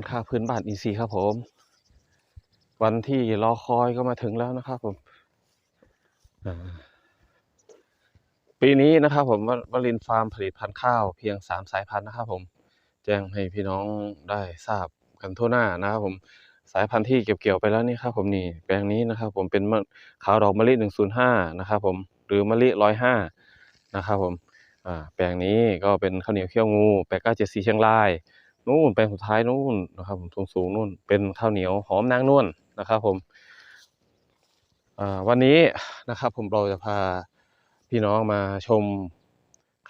ธุ์ข้าวพื้นบ้านอีซีครับผม วันที่รอคอยก็มาถึงแล้วนะครับผมปีนี้นะครับผมววลินฟาร์มผลิตพันธุ์ข้าวเพียงสามสายพันธุ์นะครับ ผม แจ้งให้พี่น้องได้ทราบกันทั่วหน้านะครับผมสายพันธุ์ที่เก็บเกี่ยวไปแล้วนี่ครับผมนี่แปลงนี้นะครับ ผมเป็นมะขาวดอกมะลิหนึ่งศูนย์ห้านะครับผมหรือมะลิร้อยห้านะครับผมแปลงนี้ก็เป็นข้าวเหนียวเขี้ยวงูแปลงเก้าเจ็ดสี่เชียงราย นู่นแปลงสุดท้ายนู่นนะครับ ผมสูงสูงนู่น เป็นข้าวเหนียวหอมนางนวลนะครับ ผมวันนี้นะครับ ผมเราจะพาพี่น้องมาชม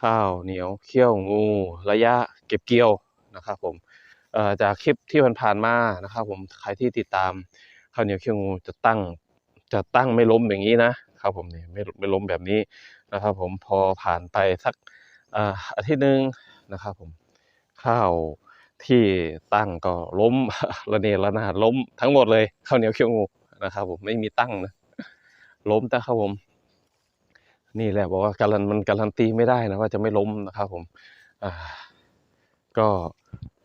ข้าวเหนียวเขี้ยวงูระยะเก็บเกี่ยวนะครับ ผมจากคลิปที่ผ่านๆมานะครับ ผมใครที่ติดตามข้าวเหนียวเขี้ยวงูจะตั้งจะตั้งไม่ล้มอย่างนี้นะครับผมนี่ไม่ไม่ล้มแบบนี้นะครับ ผมพอผ่านไปสักอาทิตย์หนึ่งนะครับ ผมข้าว ที่ตั้งก็ล้มระเนระนาดล้มทั้งหมดเลยข้าวเหนียวเขี้ยวงูนะครับผมไม่มีตั้งนะล้มแต่ครับผม นี่แหละบอกว่าการันมันการันตีไม่ได้นะว่าจะไม่ล้มนะครับผมก็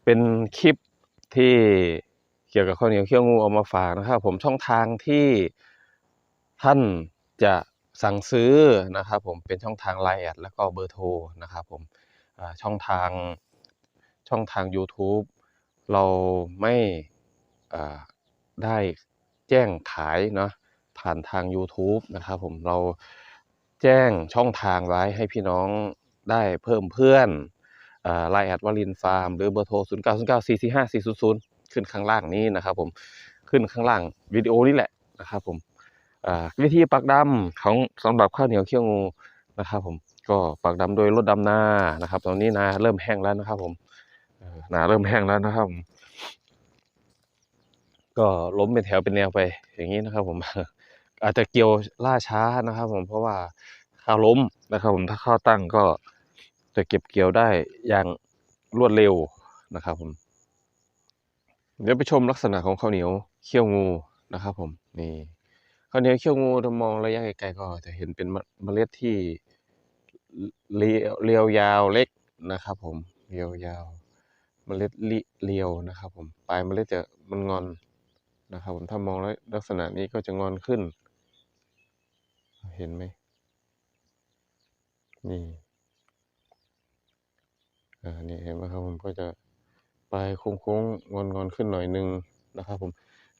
เป็นคลิปที่เกี่ยวกับข้าวเหนียวเขี้ยวงูเอามาฝากนะครับ ผมช่องทางที่ท่านจะสั่งซื้อนะครับ ผมเป็นช่องทางไลน์แอดแล้วก็เบอร์โทรนะครับ ผมช่องทาง ช่องทาง YouTube เราไม่ได้แจ้งขายเนาะผ่านทาง YouTube นะครับผมเราแจ้งช่องทางไว้ให้พี่น้องได้เพิ่มเพื่อนไลน์แอดวลินฟาร์มหรือเบอร์โทร 0 9 0 9 4 4 5 4 0 0 ขึ้นข้างล่างนี้นะครับผมขึ้นข้างล่างวิดีโอนี่แหละนะครับผมวิธีปักดำของสำหรับข้าวเหนียวเขี้ยวงูนะครับผมก็ปักดำโดยรถดำนานะครับ ตอนนี้นาเริ่มแห้งแล้วนะครับผม เอ่อนาเริ่มแห้งแล้วนะครับผมก็ล้มเป็นแถวเป็นแนวไป อย่างนี้นะครับ ผมอาจจะเกี่ยวล่าช้านะครับ ผมเพราะว่าข้าวล้มนะครับ ผมถ้าข้าวตั้งก็จะเก็บเกี่ยวได้อย่างรวดเร็วนะครับ ผม เดี๋ยวไปชมลักษณะของข้าวเหนียวเขี้ยวงูนะครับ ผมนี่ข้าวเหนียวเขี้ยวงูถ้ามองระยะไกลๆก็จะเห็นเป็นเมล็ดที่เรียวเรียวยาวเล็กนะครับ ผมเรียวยาว เมล็ดลิเรียวนะครับ ผมปลายเมล็ดจะมันงอนนะครับ ผมถ้ามองแล้วลักษณะนี้ก็จะงอนขึ้น เห็นไหมนี่อ่านี่เห็นไหมครับผมก็จะปลายโค้งๆงอนงอนๆขึ้นหน่อยนึงนะครับ ผม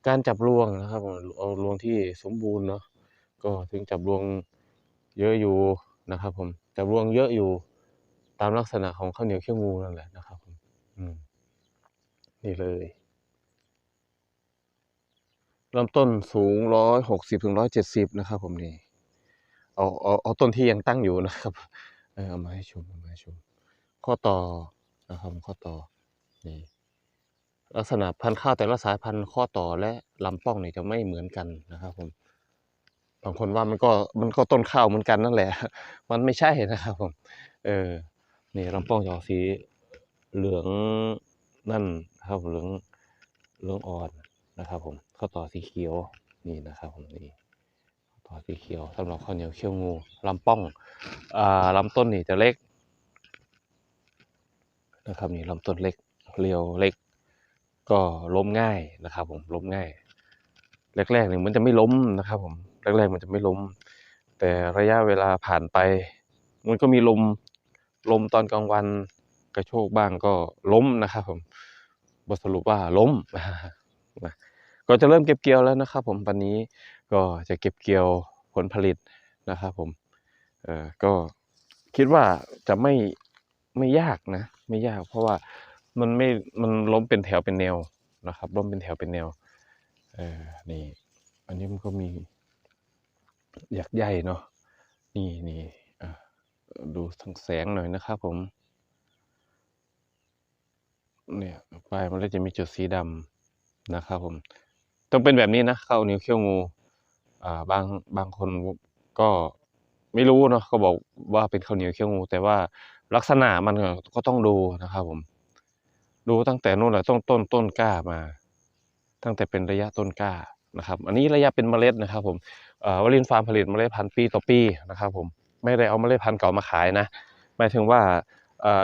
การจับรวงนะครับผมเอารวงที่สมบูรณ์เนาะก็ถึงจับรวงเยอะอยู่นะครับ ผมจับรวงเยอะอยู่ตามลักษณะของข้าวเหนียวเขี้ยวงูนั่นแหละนะครับ นี่เลย เริ่มต้นสูงร้อยหกสิบถึงร้อยเจ็ดสิบนะครับ ผมนี่เอาเอาเอาต้นที่ยังตั้งอยู่นะครับ เออเอามาให้ชมเอามาให้ชม ข้อต่อนะครับข้อต่อนี่ลักษณะพันธุ์ข้าวแต่ละสายพันธุ์ข้อต่อและลำป้องนี่จะไม่เหมือนกันนะครับ ผมบางคนว่ามันก็มันก็ต้นข้าวเหมือนกันนั่นแหละ มันไม่ใช่นะครับ ผม เออ นี่ลำป้องจะออกสี เหลืองนั่นครับเหลืองเหลืองอ่อนนะครับ ผมข้อต่อสีเขียวนี่นะครับ ผมนี่ต่อสีเขียวสำหรับข้าวเหนียวเขี้ยวงูลำป้องอ่าลำต้นนี่จะเล็ก นะครับนี่ลำต้นเล็กเรียวเล็ก ก็ล้มง่ายนะครับ ผมล้มง่าย แรกๆเนี่ยมันจะไม่ล้มนะครับ ผมแรกๆมันจะไม่ล้ม แต่ระยะเวลาผ่านไป มันก็มีลมลมตอนกลางวัน กระโชกบ้างก็ล้มนะครับผมบทสรุปว่าล้มนะก็จะเริ่มเก็บเกี่ยวแล้วนะครับ ผมวันนี้ก็จะเก็บเกี่ยวผลผลิตนะครับ ผมเออก็คิดว่าจะไม่ไม่ยากนะ ไม่ยาก เพราะว่ามันไม่มันล้มเป็นแถวเป็นแนวนะครับล้มเป็นแถวเป็นแนวเออนี่ อันนี้มันก็มีอยากใหญ่เนาะนี่นี่อะดูทางแสงหน่อยนะครับผม เนี่ยปลายมันก็จะมีจุดสีดำนะครับผม ต้องเป็นแบบนี้นะข้าวเหนียวเขี้ยวงู อ่าบางบางคนก็ไม่รู้เนาะก็บอกว่าเป็นข้าวเหนียวเขี้ยวงู แต่ว่าลักษณะมันก็ต้องดูนะครับผม ดูตั้งแต่นู่นแหละต้นต้นต้นกล้ามา ตั้งแต่เป็นระยะต้นกล้านะครับ อันนี้ระยะเป็นเมล็ดนะครับ ผมเอ่อวลินฟาร์มผลิตเมล็ดพันธุ์ปีต่อปีนะครับ ผมไม่ได้เอาเมล็ดพันธุ์เก่ามาขายนะหมายถึงว่า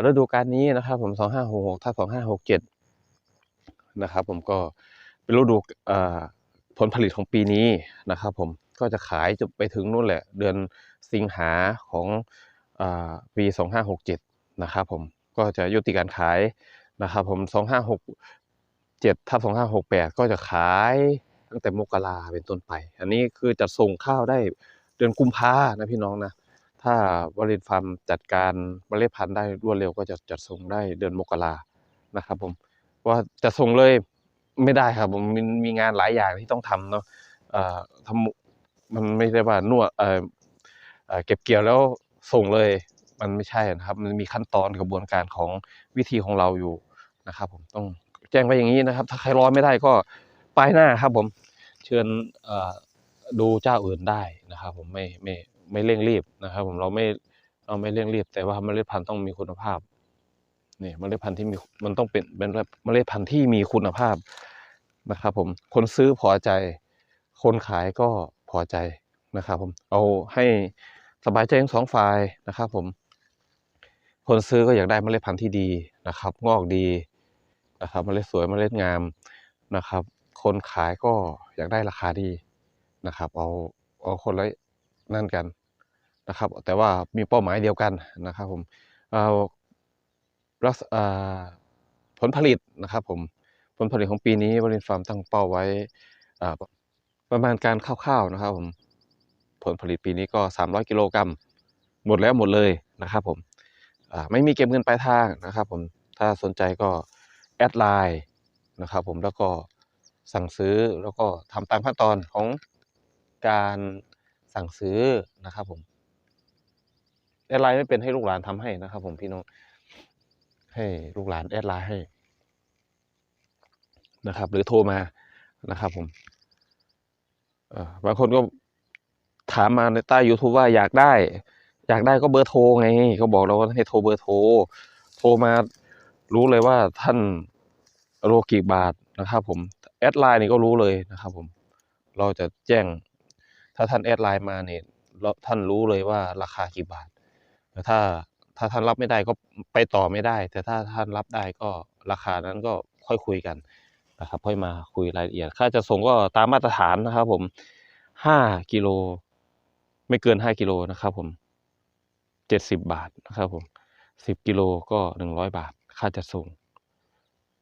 ฤดูกาลนี้นะครับ ผมสองห้าหกถ้าสองห้าหกเจ็ดนะครับ ผมก็เป็นฤดูผลผลิตของปีนี้นะครับ ผมก็จะขายจนไปถึงนู่นแหละ เดือนสิงหาของอ่าปี2567นะครับ ผมก็จะยุติการขายนะครับ ผม2567ทับ2568ก็จะขายตั้งแต่มกราเป็นต้นไป อันนี้คือจะส่งข้าวได้เดือนกุมภานะพี่น้องนะ ถ้าวลินฟาร์มจัดการเมล็ดพันธุ์ได้รวดเร็วก็จะจัดส่งได้เดือนมกรานะครับ ผมว่าจะส่งเลยไม่ได้ครับ ผมมีมีงานหลายอย่างที่ต้องทำเนาะเอ่อทำมันไม่ได้ว่านวดเอ่อเเก็บเกี่ยวแล้วส่งเลยมันไม่ใช่นะครับ มันมีขั้นตอนกระบวนการของวิธีของเราอยู่นะครับ ผมต้องแจ้งไว้อย่างนี้นะครับ ถ้าใครรอไม่ได้ก็ป้ายหน้าครับ ผมเชิญดูเจ้าอื่นได้นะครับ ผมไม่ไม่ ไม่เร่งรีบนะครับ ผมเราไม่เราไม่เร่งรีบ แต่ว่าเมล็ดพันธุ์ต้องมีคุณภาพนี่เมล็ดพันธุ์ที่มีมันต้องเป็นเป็นเมล็ดพันธุ์ที่มีคุณภาพนะครับผมคนซื้อพอใจ คนขายก็พอใจนะครับ ผมเอาให้สบายใจทั้งสองฝ่ายนะครับ ผม คนซื้อก็อยากได้เมล็ดพันธุ์ที่ดีนะครับ งอกดีนะครับเมล็ดสวยเมล็ดงามนะครับ คนขายก็อยากได้ราคาดีนะครับ เอาเอาคนละนั่นกัน นะครับ แต่ว่ามีเป้าหมายเดียวกันนะครับผมรักผลผลิตนะครับผมผลผลิตของปีนี้บริษัทฟาร์มตั้งเป้าไว้ประมาณการคร่าวๆนะครับผมผลผลิตปีนี้ก็ 300 กิโลกรัมหมดแล้วหมดเลยนะครับผมไม่มีเก็บเงินปลายทางนะครับผมถ้าสนใจก็แอดไลน์นะครับผมแล้วก็สั่งซื้อแล้วก็ทำตามขั้นตอนของการสั่งซื้อนะครับผม แอดไลน์ไม่เป็นให้ลูกหลานทำให้นะครับ ผมพี่น้องให้ลูกหลานแอดไลน์ให้นะครับ หรือโทรมานะครับ ผมบางคนก็ถามมาในใต้ YouTube ว่าอยากได้ อยากได้ก็เบอร์โทรไงเขาบอกเราว่าให้โทรเบอร์โทรโทรมารู้เลยว่าท่านโลกี่บาทนะครับ ผมแอดไลน์นี่ก็รู้เลยนะครับ ผม เราจะแจ้ง ถ้าท่านแอดไลน์มาเนี่ยท่านรู้เลยว่าราคากี่บาท แต่ถ้าถ้าท่านรับไม่ได้ก็ไปต่อไม่ได้ แต่ถ้าท่านรับได้ก็ราคานั้นก็ค่อยคุยกันนะครับ ค่อยมาคุยรายละเอียด ค่าจะส่งก็ตามมาตรฐานนะครับ ผมห้ากิโลไม่เกินห้ากิโลนะครับ ผมเจ็ดสิบบาทนะครับ ผมสิบกิโลก็หนึ่งร้อยบาท ค่าจัดส่ง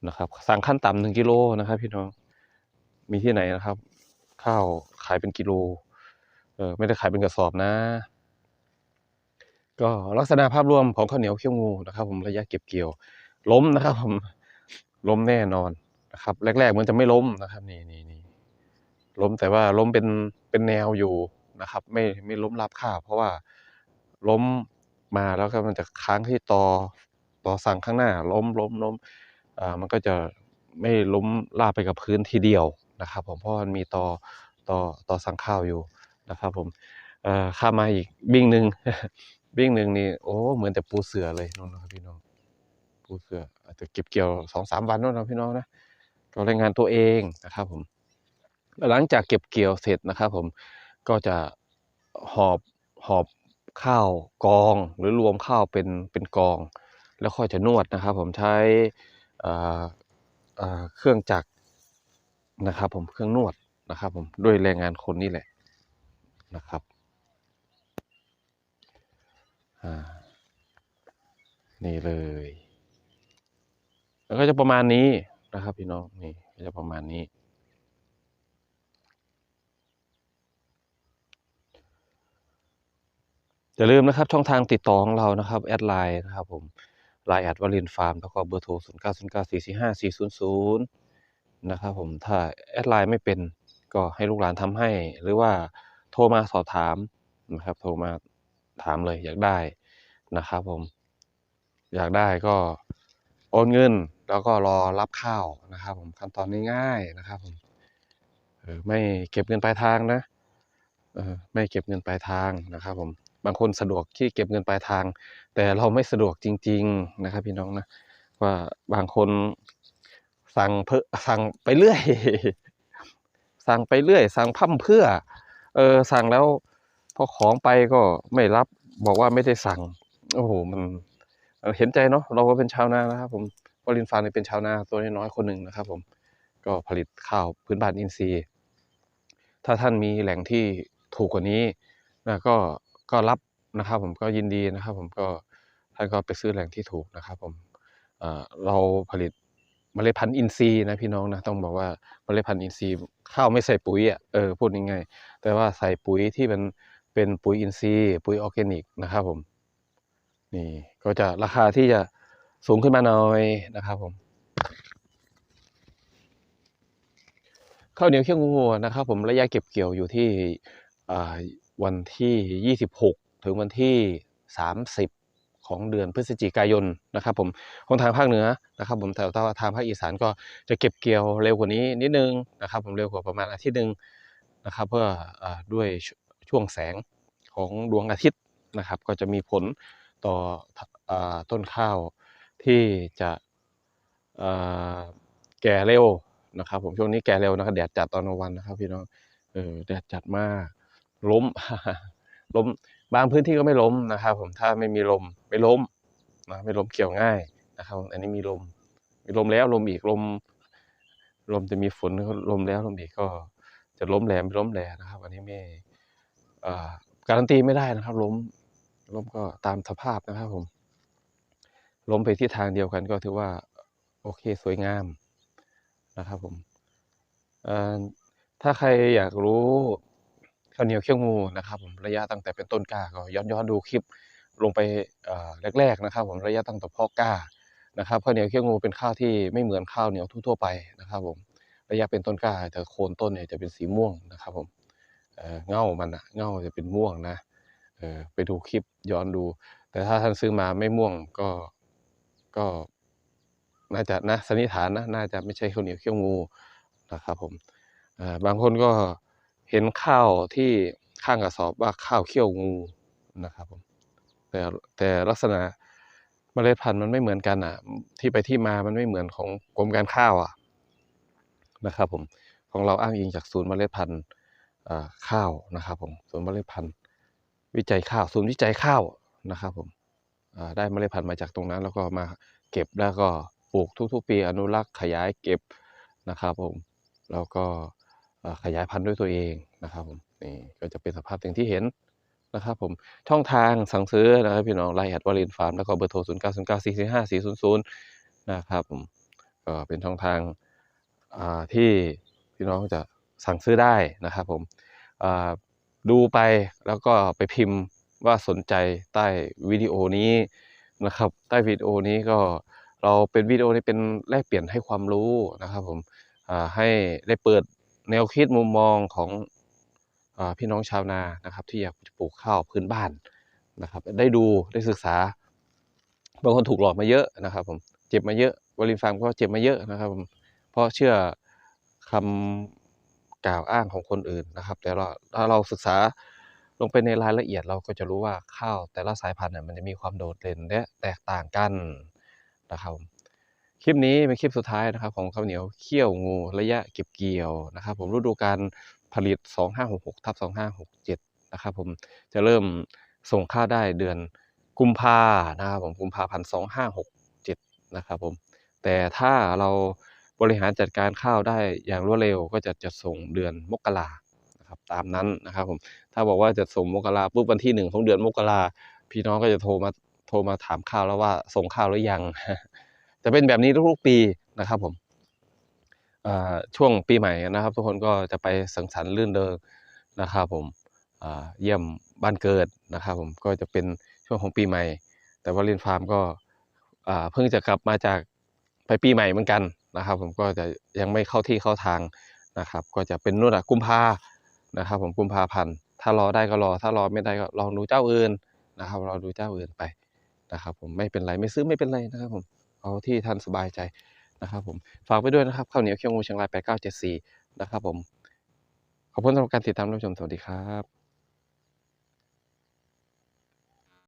นะครับ สั่งขั้นต่ำหนึ่งกิโลนะครับ พี่น้องมีที่ไหนนะครับ ข้าวขายเป็นกิโลเออไม่ได้ขายเป็นกระสอบนะ ก็ลักษณะภาพรวมของข้าวเหนียวเขี้ยวงูนะครับ ผมระยะเก็บเกี่ยว ล้มนะครับ ผมล้มแน่นอนนะครับ แรกๆมันจะไม่ล้มนะครับ นี่นี่นี่ล้มแต่ว่าล้มเป็นเป็นแนวอยู่นะครับ ไม่ไม่ล้มราบคาเพราะว่าล้มมาแล้วก็มันจะค้างที่ตอต่อสั่งข้างหน้า ล้มล้มล้มอ่ามันก็จะไม่ล้มราบไปกับพื้นทีเดียวนะครับ ผมเพราะมันมีตอตอตอสั่งข้าวอยู่นะครับ ผมเอ่อข้ามาอีกบิ้งหนึ่ง บิ้งหนึ่งนี่โอ้เหมือนแต่ปูเสือเลยน้องครับพี่น้องปูเสืออาจจะเก็บเกี่ยวสองสามวันนู่นนะพี่น้องนะก็รายงานตัวเองนะครับ ผมหลังจากเก็บเกี่ยวเสร็จนะครับ ผมก็จะหอบหอบข้าวกอง หรือรวมข้าวเป็นเป็นกอง แล้วค่อยจะนวดนะครับ ผมใช้เครื่องจักรนะครับ ผมเครื่องนวดนะครับ ผมด้วยแรงงานคนนี่แหละนะครับ นี่เลยแล้วก็จะประมาณนี้นะครับ พี่น้องนี่ก็จะประมาณนี้ อย่าลืมนะครับ ช่องทางติดต่อของเรานะครับแอดไลน์นะครับผมไลน์แอดวารินฟาร์มแล้วก็เบอร์โทร0 9 0 9 4 4 5 4 0 0นะครับผมถ้าแอดไลน์ไม่เป็นก็ให้ลูกหลานทำให้ หรือว่าโทรมาสอบถามนะครับ โทรมา ถามเลยอยากได้นะครับผม อยากได้ก็โอนเงินแล้วก็รอรับข้าวนะครับ ผมขั้นตอนง่ายๆนะครับผมเออไม่เก็บเงินปลายทางนะเออไม่เก็บเงินปลายทางนะครับ ผมบางคนสะดวกที่เก็บเงินปลายทาง แต่เราไม่สะดวกจริง ๆนะครับ พี่น้องนะว่าบางคนสั่งเพื่อสั่งไปเรื่อย สั่งไปเรื่อย สั่งพั่มเพื่อ เออสั่งแล้ว อของไปก็ไม่รับบอกว่าไม่ได้สั่ง โอ้โหมันเเห็นใจเนาะเราก็เป็นชาวนานะครับผมวอลินฟาร์มเนี่ยเป็นชาวนาตัวน้อยคนหนึ่งนะครับ ผมก็ผลิตข้าวพื้นบ้านอินทรีย์ ถ้าท่านมีแหล่งที่ถูกกว่านี้นะก็ก็รับนะครับ ผมก็ยินดีนะครับ ผมก็ท่านก็ไปซื้อแหล่งที่ถูกนะครับ ผมเเราผลิตเมล็ดพันธุ์อินทรีย์นะพี่น้องนะต้องบอกว่าเมล็ดพันธุ์อินทรีย์ข้าวไม่ใส่ปุ๋ยอะเออพูดง่ายๆแต่ว่าใส่ปุ๋ยที่มัน เป็นปุ๋ยอินทรีย์ ปุ๋ยออร์แกนิกนะครับผม นี่ก็จะราคาที่จะสูงขึ้นมาหน่อยนะครับผมข้าวเหนียวเขี้ยวงูนะครับ ผมระยะเก็บเกี่ยวอยู่ที่วันที่ 26 ถึงวันที่ 30 ของเดือนพฤศจิกายนนะครับ ผมของทางภาคเหนือนะครับ ผมแต่ว่าทางภาคอีสานก็จะเก็บเกี่ยวเร็วกว่านี้นิดนึงนะครับ ผมเร็วกว่าประมาณอาทิตย์หนึ่งนะครับ เพื่ออด้วย ช่วงแสงของดวงอาทิตย์นะครับ ก็จะมีผลต่ออต้นข้าวที่จะแก่เร็วนะครับผมช่วงนี้แก่เร็วนะครับแดดจัดตอนกลางวันนะครับ พี่น้องเออแดดจัดมากล้มล้มบางพื้นที่ก็ไม่ล้มนะครับ ผมถ้าไม่มีลมไม่ล้มนะไม่ล้มเกี่ยวง่ายนะครับ อันนี้มีลมมีลมแล้วลมอีกลมลมจะมีฝนลมแล้วลมอีกก็จะล้มแรงไม่ล้มแรงนะครับ อันนี้ไม่ การันตีไม่ได้นะครับ ล้มล้มก็ตามสภาพนะครับผมล้มไปที่ทางเดียวกันก็ถือว่า โอเคสวยงามนะครับผมถ้าใครอยากรู้ข้าวเหนียวเขี้ยวงูนะครับ ผมระยะตั้งแต่เป็นต้นกล้าก็ย้อนย้อนดูคลิปลงไปแรก ๆนะครับ ผมระยะตั้งแต่พาะกล้านะครับข้าวเหนียวเขี้ยวงูเป็นข้าวที่ไม่เหมือนข้าวเหนียวทั่วๆไปนะครับ ผมระยะเป็นต้นกล้าแต่โคนต้นเนี่ยจะเป็นสีม่วงนะครับผม เออเง่ามันอะเง่าจะเป็นม่วงนะเออไปดูคลิปย้อนดู แต่ถ้าท่านซื้อมาไม่ม่วงก็ก็น่าจะนะสันนิษฐานนะน่าจะไม่ใช่ข้าวเหนียวเขี้ยวงูนะครับผมอ่าบางคนก็เห็นข้าวที่ข้างกระสอบว่าข้าวเขี้ยวงูนะครับผมแต่แต่ลักษณะเมล็ดพันธุ์มันไม่เหมือนกันอะ ที่ไปที่มามันไม่เหมือนของกรมการข้าวอะนะครับผมของเราอ้างอิงจากศูนย์เมล็ดพันธุ์ ข้าวนะครับผมศูนย์เมล็ดพันธุ์วิจัยข้าวศูนย์วิจัยข้าวนะครับผมได้เมล็ดพันธุ์มาจากตรงนั้น แล้วก็มาเก็บแล้วก็ปลูกทุกๆ ปีอนุรักษ์ขยายเก็บนะครับผมแล้วก็ขยายพันธุ์ด้วยตัวเองนะครับผมนี่ก็จะเป็นสภาพอย่างที่เห็นนะครับผมช่องทางสั่งซื้อนะครับพี่น้องไลน์แอดวารินฟาร์มแล้วก็เบอร์โทร 0 9 0 9 4 4 5 4 0 0 นะครับผมก็เป็นช่องทางที่พี่น้องจะ สั่งซื้อได้นะครับผมดูไปแล้วก็ไปพิมพ์ว่าสนใจใต้วิดีโอนี้นะครับใต้วิดีโอนี้ก็เราเป็นวิดีโอนี้เป็นแลกเปลี่ยนให้ความรู้นะครับผมให้ได้เปิดแนวคิดมุมมองของอพี่น้องชาวนานะครับ ที่อยากปลูกข้าวพื้นบ้านนะครับ ได้ดูได้ศึกษาบางคนถูกหลอกมาเยอะนะครับ ผมเจ็บมาเยอะวอลินฟาร์มก็เจ็บมาเยอะนะครับผมเพราะเชื่อคำ กล่าวอ้างของคนอื่นนะครับ แต่เราถ้าเราศึกษาลงไปในรายละเอียดเราก็จะรู้ว่าข้าวแต่ละสายพันธุ์เนี่ยมันจะมีความโดดเด่นและแตกต่างกันนะครับผมคลิปนี้เป็นคลิปสุดท้ายนะครับ ของข้าวเหนียวเขี้ยวงูระยะเก็บเกี่ยวนะครับ ผมฤดูการผลิต 2566ทับ2567 นะครับ ผมจะเริ่มส่งข้าวได้เดือนกุมภานะครับผมกุมภาพันธ์2567 นะครับผมแต่ถ้าเรา บริหารจัดการข้าวได้อย่างรวดเร็วก็จะจะส่งเดือนมกรานะครับตามนั้นนะครับผมถ้าบอกว่าจะส่งมกราปุ๊บวันที่หนึ่งของเดือนมกราพี่น้องก็จะโทรมาโทรมาถามข้าวแล้วว่าส่งข้าวหรือยัง จะเป็นแบบนี้ทุกๆปีนะครับผมช่วงปีใหม่นะครับ ทุกคนก็จะไปสังสรรค์ลื่นเริงนะครับผมเยี่ยมบ้านเกิดนะครับผมก็จะเป็นช่วงของปีใหม่ แต่ว่าลินฟาร์มก็เพิ่งจะกลับมาจากไปปีใหม่เหมือนกัน นะครับ ผมก็จะยังไม่เข้าที่เข้าทางนะครับ ก็จะเป็นนู่นอะกุมภานะครับ ผมกุมภาพันธ์ถ้ารอได้ก็รอ ถ้ารอไม่ได้ก็ลองดูเจ้าอื่นนะครับเราดูเจ้าอื่นไปนะครับ ผมไม่เป็นไรไม่ซื้อไม่เป็นไรนะครับ ผมเอาที่ท่านสบายใจนะครับ ผมฝากไปด้วยนะครับข้าวเหนียวเคี่ยวงูเชียงราย8974นะครับ ผมขอบคุณสำหรับการติดตามรับชมสวัสดีครับ